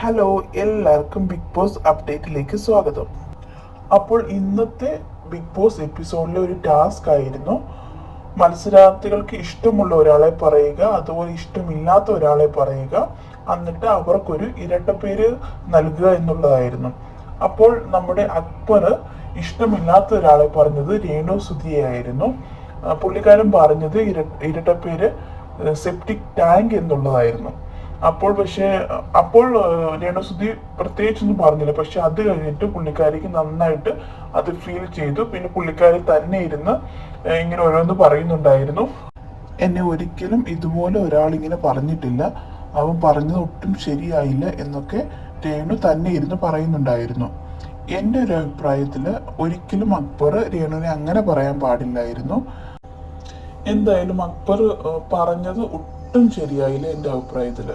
Hello എല്ലാവർക്കും big boss അപ്ഡേറ്റിലേക്ക് സ്വാഗതം. അപ്പോൾ ഇന്നത്തെ ബിഗ് ബോസ് എപ്പിസോഡിലെ ഒരു ടാസ്ക് ആയിരുന്നു. മത്സരാർത്ഥികൾക്ക് ഇഷ്ടമുള്ള ഒരാളെ പറയുക അതുപോലെ ഇഷ്ടമില്ലാത്ത ഒരാളെ പറയുക. എന്നിട്ട് അവർക്കൊരു ഇരട്ടപ്പേര് നൽകുക എന്നുള്ളതായിരുന്നു. അപ്പോൾ നമ്മുടെ അക്ബർ ഇഷ്ടമില്ലാത്ത ഒരാളെ പറഞ്ഞത് രേണു സുധിയായിരുന്നു പുള്ളിക്കാരൻ പറഞ്ഞത് ഇര ഇരട്ടപ്പേര് സെപ്റ്റിക് ടാങ്ക് എന്നുള്ളതായിരുന്നു. അപ്പോൾ പക്ഷേ അപ്പോൾ രേണുസുതി പ്രത്യേകിച്ചൊന്നും പറഞ്ഞില്ല. പക്ഷെ അത് കഴിഞ്ഞിട്ട് പുള്ളിക്കാരിക്ക് നന്നായിട്ട് അത് ഫീൽ ചെയ്തു. പിന്നെ പുള്ളിക്കാരി തന്നെ ഇരുന്ന് ഇങ്ങനെ ഓരോന്ന് പറയുന്നുണ്ടായിരുന്നു. എന്നെ ഒരിക്കലും ഇതുപോലെ ഒരാൾ ഇങ്ങനെ പറഞ്ഞിട്ടില്ല. അവൻ പറഞ്ഞത് ഒട്ടും ശരിയായില്ല എന്നൊക്കെ രേണു തന്നെ ഇരുന്ന് പറയുന്നുണ്ടായിരുന്നു. എന്റെ ഒരു അഭിപ്രായത്തിൽ ഒരിക്കലും അക്ബർ രേണുവിനെ അങ്ങനെ പറയാൻ പാടില്ലായിരുന്നു. എന്തായാലും അക്ബർ പറഞ്ഞത് ഒട്ടും ശരിയായില്ല എന്റെ അഭിപ്രായത്തിൽ